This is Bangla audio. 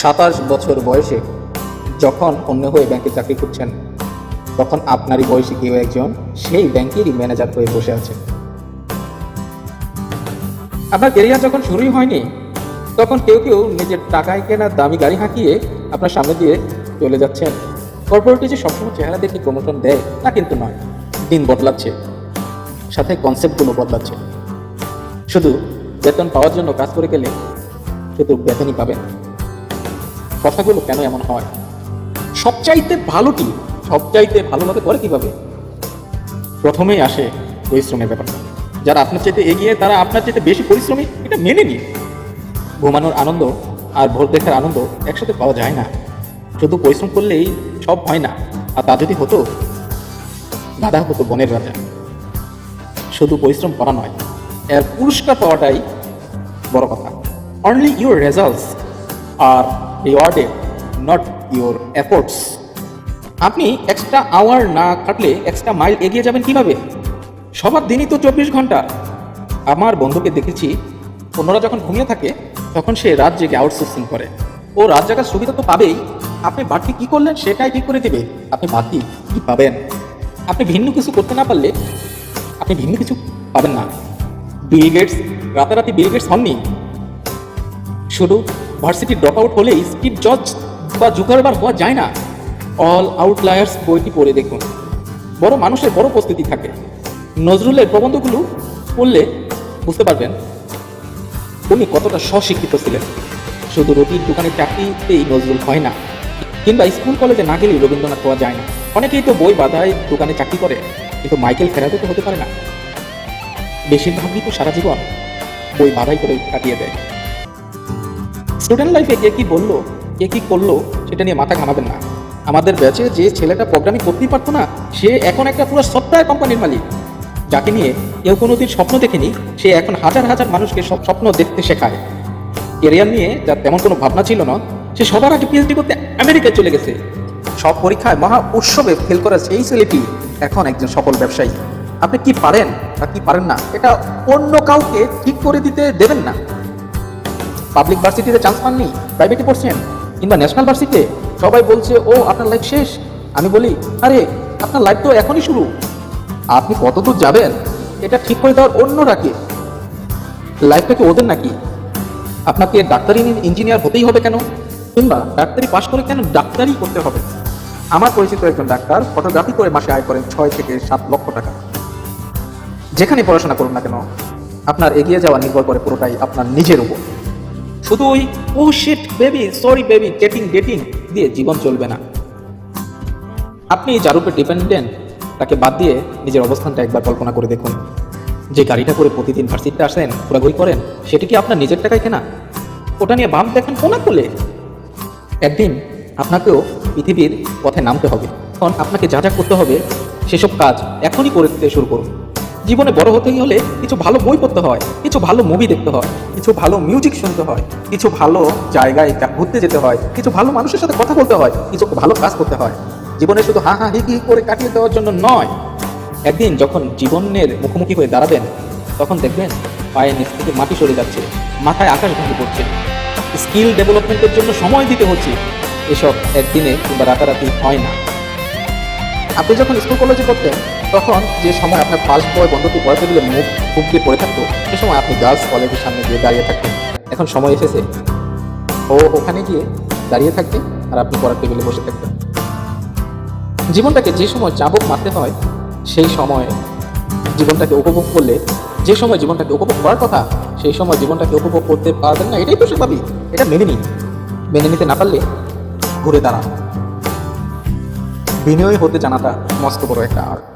সাতাশ বছর বয়সে যখন অন্য হয়ে ব্যাংকে চাকরি করছেন তখন আপনারই বয়সী কেউ একজন সেই ব্যাংকেরই ম্যানেজার হয়ে বসে আছেন আপনার কেরিয়ার যখন শুরুই হয়নি, তখন কেউ কেউ নিজের টাকায় কেনা দামি গাড়ি হাঁকিয়ে আপনার সামনে দিয়ে চলে যাচ্ছেন। কর্পোরেটে যে সবসময় চেহারা দেখে প্রমোশন দেয়, তা কিন্তু নয়। দিন বদলাচ্ছে, সাথে কনসেপ্টগুলো বদলাচ্ছে। শুধু বেতন পাওয়ার জন্য কাজ করে গেলে শুধু বেতনই পাবেন। কথাগুলো কেন এমন হয়? সবচাইতে ভালো কি সবচাইতে ভালোভাবে করে কীভাবে? প্রথমেই আসে পরিশ্রমের ব্যাপারটা। যারা আপনার চাইতে এগিয়ে, তারা আপনার চাইতে বেশি পরিশ্রমী, এটা মেনে নিন ঘুমানোর আনন্দ আর ভোর দেখার আনন্দ একসাথে পাওয়া যায় না। শুধু পরিশ্রম করলেই সব হয় না। আর তা যদি হতো দাদা হতো বনের রাজা। শুধু পরিশ্রম করা নয়, এর পুরস্কার পাওয়াটাই বড় কথা। Only your results are rewarded not your efforts আপনি এক্সট্রা আওয়ার না কাটলে এক্সট্রা মাইল এগিয়ে যাবেন কীভাবে? সবার দিনই তো চব্বিশ ঘণ্টা। আমার বন্ধুকে দেখেছি, অন্যরা যখন ঘুমিয়ে থাকে, তখন সে রাত জেগে আউটসোর্সিং করে। ও রাত জাগার সুবিধা তো পাবেই। আপনি বাড়তি কি করলেন সেটাই ঠিক করে দেবে। আপনি বাড়তি কি পাবেন? আপনি ভিন্ন কিছু করতে না পারলে, আপনি ভিন্ন কিছু পাবেন না। বিল গেটস রাতারাতি বিল গেটস হননি। শুধু ভার্সিটি ড্রপ আউট হলেই স্টিভ জজ বা জুকারবার হওয়া যায় না। অল আউটলায়ার্স বইটি পড়ে দেখুন। বড় মানুষের বড় প্রস্তুতি থাকে। নজরুলের প্রবন্ধগুলো পড়লে বুঝতে পারবেন উনি কতটা স্বশিক্ষিত ছিলেন। শুধু রুটির দোকানে চাকরিতেই নজরুল হয় না, কিংবা স্কুল কলেজে না গেলেই রবীন্দ্রনাথ হওয়া যায় না। অনেকেই তো বই বাধায় দোকানে চাকরি করে, কিন্তু মাইকেল ফেরাতে তো হতে পারে না। বেশিরভাগই তো সারা জীবন বই বাধাই করে কাটিয়ে দেয়। স্টুডেন্ট লাইফে কে কি বলল, কে কি করল, সেটা নিয়ে মাথা ঘামাবেন না। আমাদের ব্যাচে যে ছেলেটা প্রোগ্রামিং করতেই পারতো না, সে এখন একটা পুরো সফটওয়্যার কোম্পানির মালিক। যাকে নিয়ে কেউ কোনোদিন স্বপ্ন দেখেনি, সে এখন হাজার হাজার মানুষকে সব স্বপ্ন দেখতে শেখায়। কেরিয়ার নিয়ে যার তেমন কোনো ভাবনা ছিল না, সে সবার আগে পিএইচডি করতে আমেরিকায় চলে গেছে। সব পরীক্ষায় মহা উৎসবে ফেল করা সেই ছেলেটি এখন একজন সফল ব্যবসায়ী। আপনি কি পারেন বা কি পারেন না, এটা অন্য কাউকে ঠিক করে দিতে দেবেন না। পাবলিক ভার্সিটিতে চান্স পাননি প্রাইভেটে পড়ছেন, কিংবা ন্যাশনাল ভার্সিটিতে সবাই বলছে, ও, আপনার লাইফ শেষ। আমি বলি, আরে, আপনার লাইফ তো এখনই শুরু। আপনি কতদূর যাবেন? এটা ঠিক করে দেওয়ার অন্যরা লাইফটা কি ওদের নাকি? আপনাকে ডাক্তারি ইঞ্জিনিয়ার হতেই হবে কেন? কিংবা ডাক্তারি পাশ করে কেন ডাক্তারি করতে হবে? আমার পরিচিত একজন ডাক্তার ফটোগ্রাফি করে মাসে আয় করেন ছয় থেকে সাত লক্ষ টাকা। যেখানে পড়াশোনা করুন না কেন, আপনার এগিয়ে যাওয়া নির্ভর করে পুরোটাই আপনার নিজের উপর। শুধু ওই ও shit baby sorry baby dating dating দিয়ে জীবন চলবে না। আপনি যার উপর ডিপেন্ডেন্ট তাকে বাদ দিয়ে নিজের অবস্থানটা একবার কল্পনা করে দেখুন। যে গাড়িটা করে প্রতিদিন ভার্সিটিতে আসেন ঘোরাঘুরি করেন, সেটা কি আপনার নিজের টাকায় কেনা? ওটা নিয়ে বাম দেখেন কোনা করলে? একদিন আপনাকেও পৃথিবীর পথে নামতে হবে তখন আপনাকে যা যা করতে হবে, সেসব কাজ এখনই করতে শুরু করুন। জীবনে বড় হতেই হলে কিছু ভালো বই পড়তে হয়, কিছু ভালো মুভি দেখতে হয়, কিছু ভালো মিউজিক শুনতে হয়, কিছু ভালো জায়গায় ঘুরতে যেতে হয়, কিছু ভালো মানুষের সাথে কথা বলতে হয়, কিছু ভালো কাজ করতে হয়। জীবনে শুধু হা হা হি হি করে কাটিয়ে দেওয়ার জন্য নয়, একদিন যখন জীবনের মুখোমুখি হয়ে দাঁড়াবেন, তখন দেখবেন পায়ের নিচ থেকে মাটি সরে যাচ্ছে, মাথায় আকাশ ভেঙে পড়ছে। স্কিল ডেভেলপমেন্টের জন্য সময় দিতে হচ্ছে, এসব একদিনে কিংবা রাতারাতি হয় না। আপনি যখন স্কুল কলেজে পড়তেন তখন যে সময় আপনার ফার্স্ট বয় বন্ধুটি পড়াতে গেলে মুখ দিয়ে পড়ে থাকতো, সে সময় আপনি গার্লস কলেজের সামনে গিয়ে দাঁড়িয়ে থাকতেন। এখন সময় এসেছে। ও ওখানে গিয়ে দাঁড়িয়ে থাকবে আর আপনি পড়ার টেবিলে বসে থাকবেন জীবনটাকে যে সময় চাবক মারতে হয়, সেই সময় জীবনটাকে উপভোগ করলে, যে সময় জীবনটাকে উপভোগ করার কথা, সেই সময় জীবনটাকে উপভোগ করতে পারবেন না, এটাই তো স্বাভাবিক। এটা মেনে নিন। মেনে নিতে না পারলে ঘুরে দাঁড়ান। বিনয়ী হতে জানাটা মস্ত বড় একটা আর্ট।